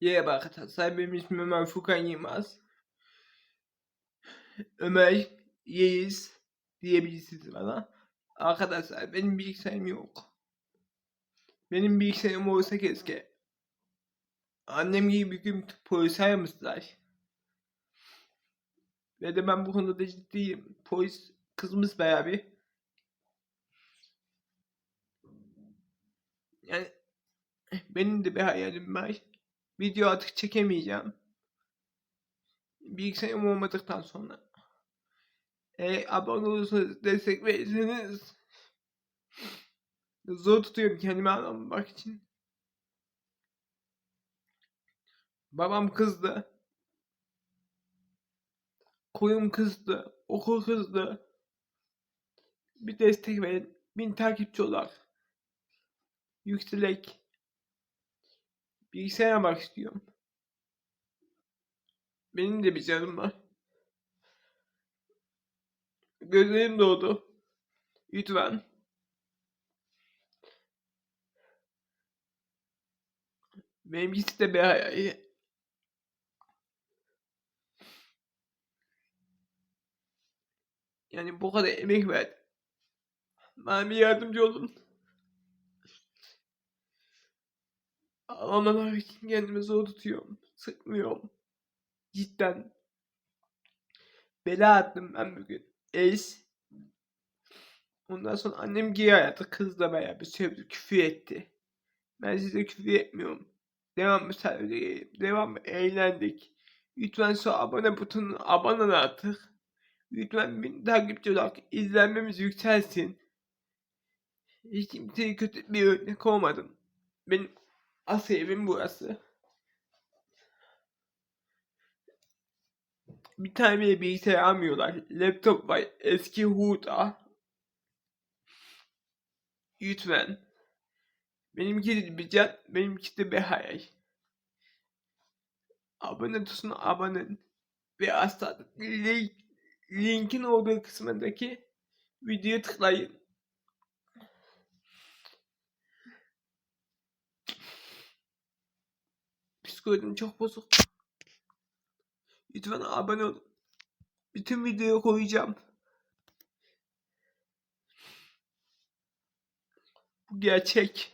Merhaba arkadaşlar benim ismim Ömer Furkan Yılmaz. Ömer Yeğiz diyebilirsiniz bana. Arkadaşlar benim bilgisayarım yok. Benim bilgisayarım olsa keşke. Annem gibi bir gün polis aramışlar. Ve de ben bu konuda ciddiyim. Polis kızımız beraber. Yani benim de bir hayalim var. Video artık çekemeyeceğim. Bilgisayarım olmadıktan sonra. Eğer abone olursanız destek verirseniz zor tutuyorum kendimi anlamak için. Babam kızdı. Koyum kızdı. Okul kızdı. Bir destek verin. Bin takipçi olarak. Yükselek. Bilgisayar almak istiyorum. Benim de bir canım var. Gözlerim doğdu. Lütfen. Benimkisi de bir hayal. Yani bu kadar emek verdim. Bana bir yardımcı olun. Ağlamamak için kendimi zor tutuyorum. Sıkmıyorum. Cidden. Bela attım ben bugün. Eş. Ondan sonra annem geri aradı. Kızla beraber sövdü. Küfür etti. Ben size küfür etmiyorum. Devam müsaade Devam eğlendik. Lütfen şu abone butonuna abone artık. Lütfen bin takipçi olarak izlenmemiz yükselsin. Hiç kimseye kötü bir örnek olmadım. Benim asıl evim burası. Bir tane bile bilgisayar almıyorlar. Laptop var. Eski Huda. Lütfen. Benimki de bir can, benimki de bir hayal. Abone tutun abone. Ve asla link, linkin olduğu kısmındaki videoya tıklayın. Psikolojim çok bozuk. Lütfen abone olun. Bütün videoyu koyacağım. Bu gerçek.